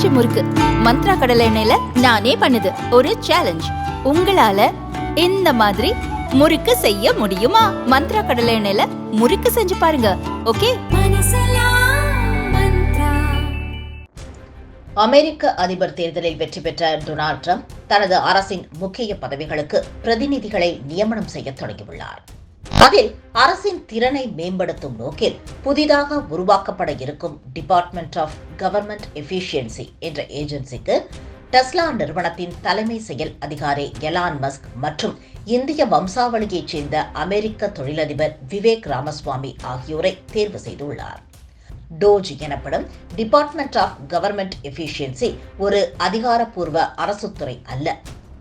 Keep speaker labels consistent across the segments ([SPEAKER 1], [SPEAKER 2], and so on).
[SPEAKER 1] பட்டாம்பூச்சி முறுக்கு. மந்த்ரா கடலை எண்ணெயில நானே பண்ணுது. ஒரு சேலஞ்ச் உங்களால இந்த மாதிரி முறுக்கு செய்ய முடியுமா? மந்த்ரா கடலை எண்ணெயில முறுக்கு செஞ்சு பாருங்க. ஓகே?
[SPEAKER 2] அமெரிக்க அதிபர் தேர்தலில் வெற்றி பெற்ற டொனால்ட் ட்ரம்ப் தனது அரசின் முக்கிய பதவிகளுக்கு பிரதிநிதிகளை நியமனம் செய்ய தொடங்கியுள்ளார். அதில் அரசின் திறனை மேம்படுத்தும் நோக்கில் புதிதாக உருவாக்கப்பட இருக்கும் டிபார்ட்மெண்ட் ஆஃப் கவர்மெண்ட் எஃபிஷியன்சி என்ற ஏஜென்சிக்கு டெஸ்லா நிறுவனத்தின் தலைமை செயல் அதிகாரி எலான் மஸ்க் மற்றும் இந்திய வம்சாவளியைச் சேர்ந்த அமெரிக்க தொழிலதிபர் விவேக் ராமசுவாமி ஆகியோரை தேர்வு செய்துள்ளார். டோஜ் எனப்படும் டிபார்ட்மெண்ட் ஆஃப் கவர்மெண்ட் எஃபிஷியன்சி ஒரு அதிகாரப்பூர்வ அரசுத்துறை அல்ல.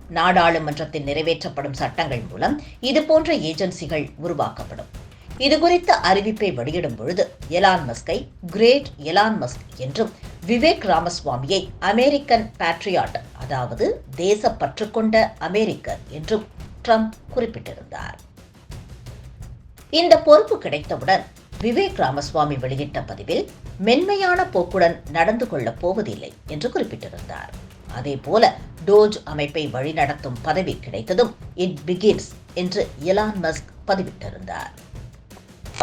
[SPEAKER 2] நாடாளுமன்றத்தில் நிறைவேற்றப்படும் சட்டங்கள் மூலம் இதுபோன்ற ஏஜென்சிகள் உருவாக்கப்படும். இது குறித்த அறிவிப்பை வெளியிடும் பொழுது எலான் மஸ்கை கிரேட் எலான் மஸ்க் என்றும் விவேக் ராமசுவாமியை அமெரிக்கன் பேட்ரியாட் அதாவது தேசப்பற்று கொண்ட அமெரிக்கர் என்றும் ட்ரம்ப் குறிப்பிட்டிருந்தார். இந்த பொறுப்பு கிடைத்தவுடன் விவேக் ராமசுவாமி வெளியிட்ட பதிவில் மென்மையான போக்குடன் நடந்து கொள்ளப் போவதில்லை என்று குறிப்பிட்டிருந்தார். அதேபோல டோஜ் அமைப்பை வழிநடத்தும் பதவி கிடைத்ததும் இட் பிகின்ஸ் என்று எலான் மஸ்க் பதிவிட்டிருந்தார்.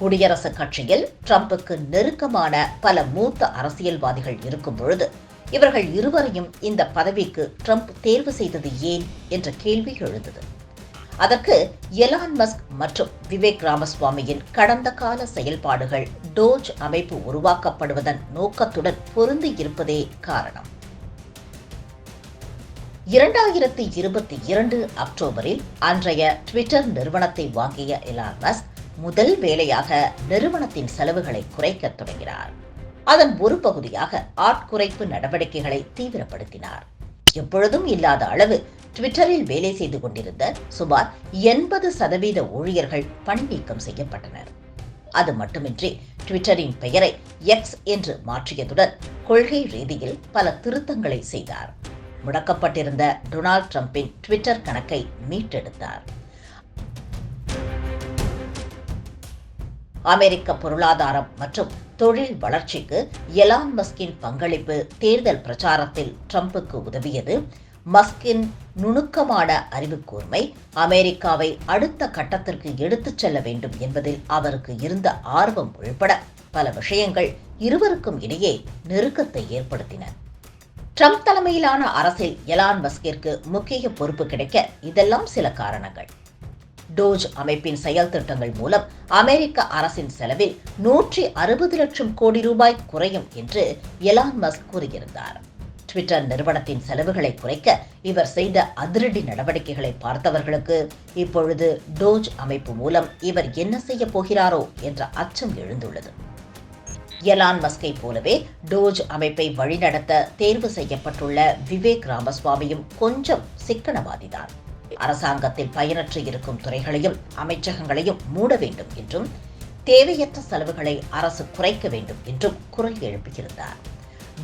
[SPEAKER 2] குடியரசுக் கட்சியில் ட்ரம்புக்கு நெருக்கமான பல மூத்த அரசியல்வாதிகள் இருக்கும் பொழுது இவர்கள் இருவரையும் இந்த பதவிக்கு ட்ரம்ப் தேர்வு செய்தது ஏன் என்ற கேள்வி எழுந்தது. அதற்கு எலான் மஸ்க் மற்றும் விவேக் ராமசுவாமியின் கடந்த கால செயல்பாடுகள் டோஜ் அமைப்பு உருவாக்கப்படுவதன் நோக்கத்துடன் பொருந்தி இருப்பதே காரணம். இரண்டாயிரத்தி இருபத்தி இரண்டு அக்டோபரில் அன்றைய ட்விட்டர் நிறுவனத்தை வாங்கிய எலான் மஸ்க் முதல் வேலையாக நிறுவனத்தின் செலவுகளை குறைக்க தொடங்கினார். அதன் ஒரு பகுதியாக ஆட்குறைப்பு நடவடிக்கைகளை தீவிரப்படுத்தினார். எப்பொழுதும் இல்லாத அளவு ட்விட்டரில் வேலை செய்து கொண்டிருந்த சுமார் எண்பது சதவீத ஊழியர்கள் பணி நீக்கம் செய்யப்பட்டனர். அது மட்டுமின்றி ட்விட்டரின் பெயரை எக்ஸ் என்று மாற்றியதுடன் கொள்கை ரீதியில் பல திருத்தங்களை செய்தார். முடக்கப்பட்டிருந்த டொனால்ட் ட்ரம்பின் ட்விட்டர் கணக்கை மீட்டெடுத்தார். அமெரிக்க பொருளாதாரம் மற்றும் தொழில் வளர்ச்சிக்கு எலான் மஸ்கின் பங்களிப்பு தேர்தல் பிரச்சாரத்தில் ட்ரம்புக்கு உதவியது. மஸ்கின் நுணுக்கமான அறிவுக்கூர்மை அமெரிக்காவை அடுத்த கட்டத்திற்கு எடுத்துச் செல்ல வேண்டும் என்பதில் அவருக்கு இருந்த ஆர்வம் உள்பட பல விஷயங்கள் இருவருக்கும் இடையே நெருக்கத்தை ஏற்படுத்தின. ட்ரம்ப் தலைமையிலான அரசில் எலான் மஸ்கிற்கு முக்கிய பொறுப்பு கிடைக்க இதெல்லாம் சில காரணங்கள். டோஜ் அமைப்பின் செயல் திட்டங்கள் மூலம் அமெரிக்க அரசின் செலவில் நூற்றி அறுபது லட்சம் கோடி ரூபாய் குறையும் என்று எலான் மஸ்க் கூறியிருந்தார். ட்விட்டர் நிறுவனத்தின் செலவுகளை குறைக்க இவர் செய்த அதிரடி நடவடிக்கைகளை பார்த்தவர்களுக்கு இப்பொழுது டோஜ் அமைப்பு மூலம் இவர் என்ன செய்ய போகிறாரோ என்ற அச்சம் எழுந்துள்ளது. எலான் மஸ்கை போலவே டோஜ் அமைப்பை வழிநடத்த தேர்வு செய்யப்பட்டுள்ள விவேக் ராமசுவாமியும் கொஞ்சம் சிக்கனவாதிதான். அரசாங்கத்தில் பயனற்று இருக்கும் துறைகளையும் அமைச்சகங்களையும் மூட வேண்டும் என்றும் தேவையற்ற செலவுகளை அரசு குறைக்க வேண்டும் என்றும் குரல் எழுப்பியிருந்தார்.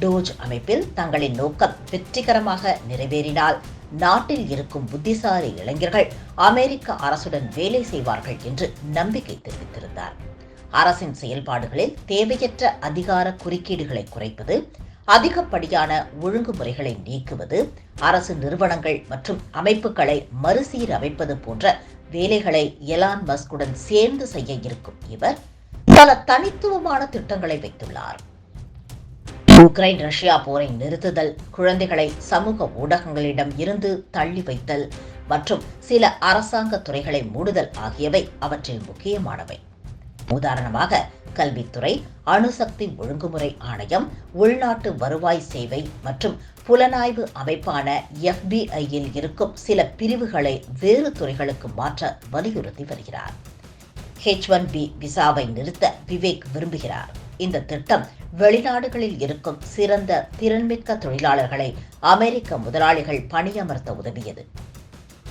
[SPEAKER 2] டோஜ் அமைப்பில் தங்களின் நோக்கம் வெற்றிகரமாக நிறைவேறினால் நாட்டில் இருக்கும் புத்திசாலி இளைஞர்கள் அமெரிக்க அரசுடன் வேலை செய்வார்கள் என்று நம்பிக்கை தெரிவித்திருந்தார். அரசின் செயல்பாடுகளில் தேவையற்ற அதிகார குறுக்கீடுகளை குறைப்பது அதிகப்படியான ஒழுங்குமுறைகளை நீக்குவது அரசு நிறுவனங்கள் மற்றும் அமைப்புகளை மறுசீரமைப்பது போன்ற வேலைகளை எலான் மஸ்குடன் சேர்ந்து செய்ய இருக்கும் இவர் பல தனித்துவமான திட்டங்களை வைத்துள்ளார். உக்ரைன் ரஷ்யா போரை நிறுத்துதல் குழந்தைகளை சமூக ஊடகங்களிடம் இருந்து தள்ளி வைத்தல் மற்றும் சில அரசாங்க துறைகளை மூடுதல் ஆகியவை அவற்றில் முக்கியமானவை. உதாரணமாக கல்வித்துறை அணுசக்தி ஒழுங்குமுறை ஆணையம் உள்நாட்டு வருவாய் சேவை மற்றும் புலனாய்வு அமைப்பான எஃபிஐயில் இருக்கும் சில பிரிவுகளை வேறு துறைகளுக்கு மாற்ற வலியுறுத்தி வருகிறார். ஹெச் ஒன் பி விசாவை நிறுத்த விவேக் விரும்புகிறார். இந்த திட்டம் வெளிநாடுகளில் இருக்கும் சிறந்த திறன்மிக்க தொழிலாளர்களை அமெரிக்க முதலாளிகள் பணியமர்த்த உதவியது.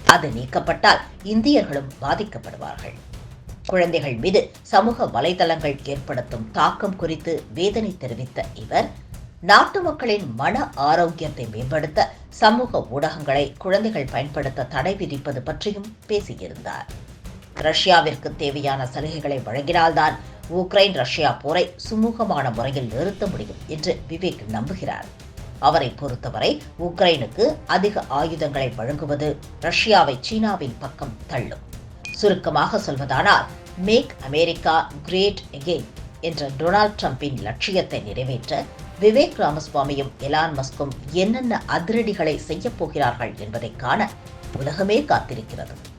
[SPEAKER 2] அது நீக்கப்பட்டால் இந்தியர்களும் பாதிக்கப்படுவார்கள். குழந்தைகள் மீது சமூக வலைதளங்கள் ஏற்படுத்தும் தாக்கம் குறித்து வேதனை தெரிவித்த இவர் நாட்டு மக்களின் மன ஆரோக்கியத்தை மேம்படுத்த சமூக ஊடகங்களை குழந்தைகள் பயன்படுத்த தடை விதிப்பது பற்றியும் பேசியிருந்தார். ரஷ்யாவிற்கு தேவையான சலுகைகளை வழங்கினால்தான் உக்ரைன் ரஷ்யா போரை சுமூகமான முறையில் நிறுத்த முடியும் என்று விவேக் நம்புகிறார். அவரை பொறுத்தவரை உக்ரைனுக்கு அதிக ஆயுதங்களை வழங்குவது ரஷ்யாவை சீனாவின் பக்கம் தள்ளும். சுருக்கமாக சொல்வதானால் மேக் அமெரிக்கா கிரேட் எகெயின் என்ற டொனால்ட் ட்ரம்பின் லட்சியத்தை நிறைவேற்ற விவேக் ராமசுவாமியும் எலான் மஸ்கும் என்னென்ன அதிரடிகளை செய்யப் போகிறார்கள் என்பதை காண உலகமே காத்திருக்கிறது.